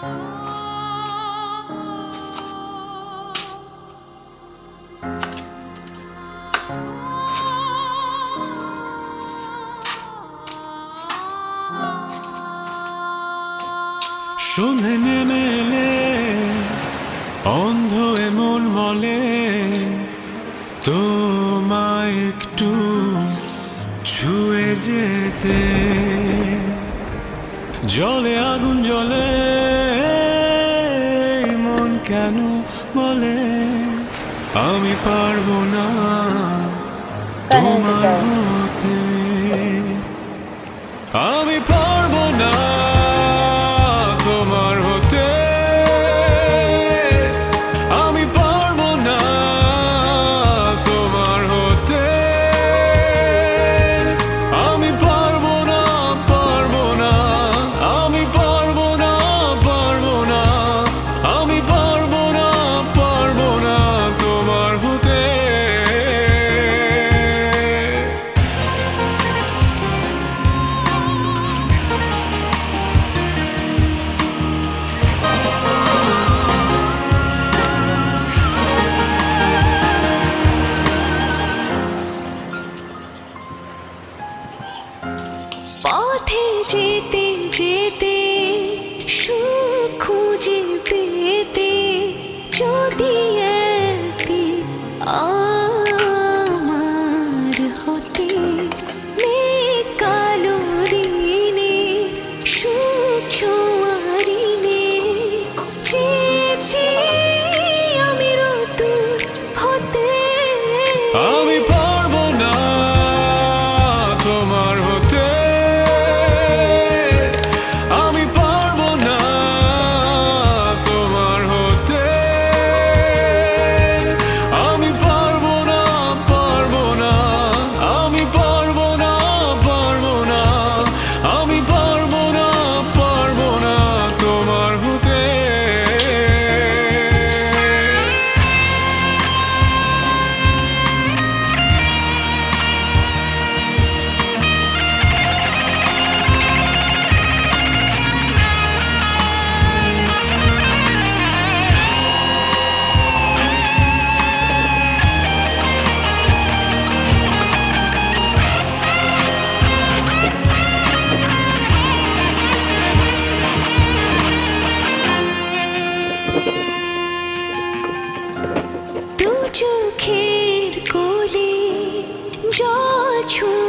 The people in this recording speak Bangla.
সন্ধে নেমে এলে অন্ধ এমন মলে তোমায় একটু ছুঁয়ে যেতে। জলে আগুন জলে মন কেন বলে? আমি পারব না তোমার মতে। আমি পারব না পথে যেতে যেতে সুখ খুঁজে পেতে যদি একদিন আমার হতে কালো দিনে সুখ ছোঁয়ারিনে চেয়েছি আমি রতুর হতে। আমি জল